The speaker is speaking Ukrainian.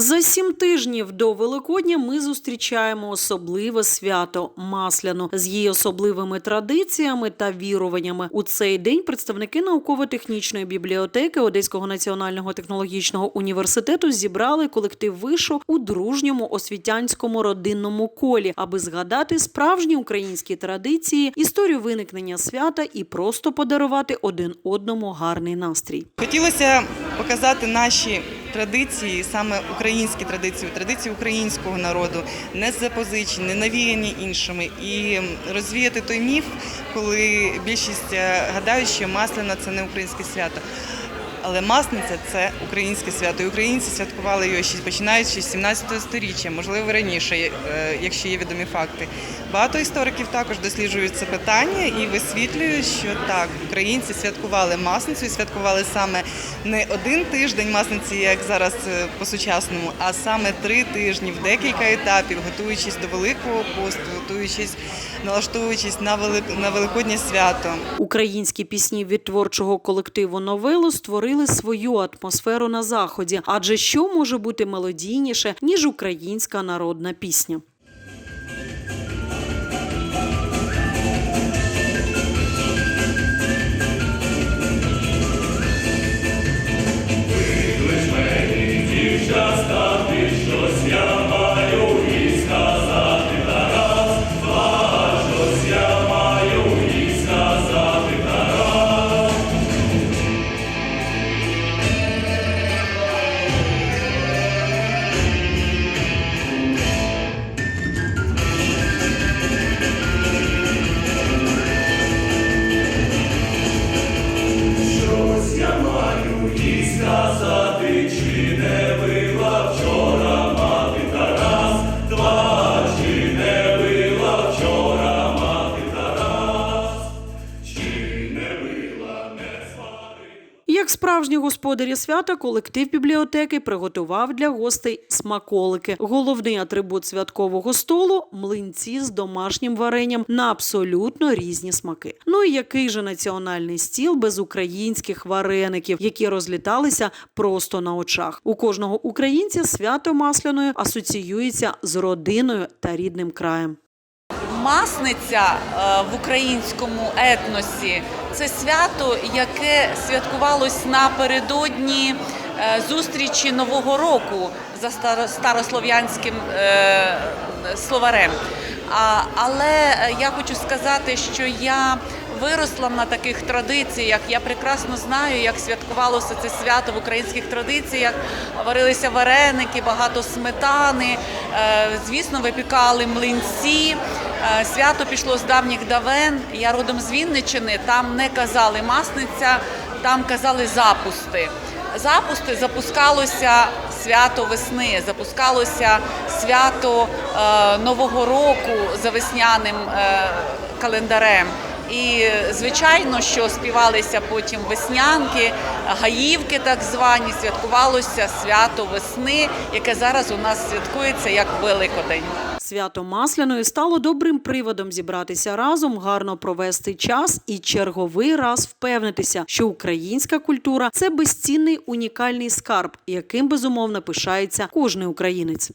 За сім тижнів до Великодня ми зустрічаємо особливе свято Масляну з її особливими традиціями та віруваннями. У цей день представники науково-технічної бібліотеки Одеського національного технологічного університету зібрали колектив вишу у дружньому освітянському родинному колі, аби згадати справжні українські традиції, історію виникнення свята і просто подарувати один одному гарний настрій. Хотілося показати наші традиції, саме українські традиції, традиції українського народу, не запозичені, не навіяні іншими, і розвіяти той міф, коли більшість е, гадають, що масляна це не українське свято. Але Масниця це українське свято. І українці святкували його ще починаючи з 17 століття, можливо раніше, е, якщо є відомі факти. Багато істориків також досліджують це питання і висвітлюють, що так, українці святкували масницю і святкували саме не один тиждень масниці, як зараз е, по-сучасному, а саме три тижні в декілька етапів, готуючись до Великого посту, готуючись, налаштовуючись на велик на великоднє свято. Українські пісні від творчого колективу Новело створили свою атмосферу на заході. Адже що може бути мелодійніше ніж українська народна пісня? Як справжні господарі свята, колектив бібліотеки приготував для гостей смаколики. Головний атрибут святкового столу млинці з домашнім варенням на абсолютно різні смаки. Ну і який же національний стіл без українських вареників, які розліталися просто на очах. У кожного українця свято масляної асоціюється з родиною та рідним краєм. Масниця е, в українському етносі це свято, яке святкувалось напередодні е, зустрічі Нового року за старо- старослов'янським е, словарем. Але е, я хочу сказати, що я виросла на таких традиціях. Я прекрасно знаю, як святкувалося це свято в українських традиціях. Варилися вареники, багато сметани. е, Звісно, випікали млинці. Е, Свято пішло з давніх давен. Я родом з Вінничини. Там не казали масниця, там казали запусти. Запусти запускалося свято весни, запускалося свято е, Нового року за весняним е, календарем. І звичайно, що співалися потім веснянки, гаївки так звані, святкувалося свято весни, яке зараз у нас святкується як Великодень. Свято Масляної стало добрим приводом зібратися разом, гарно провести час і черговий раз впевнитися, що українська культура це безцінний унікальний скарб, яким безумовно пишається кожний українець.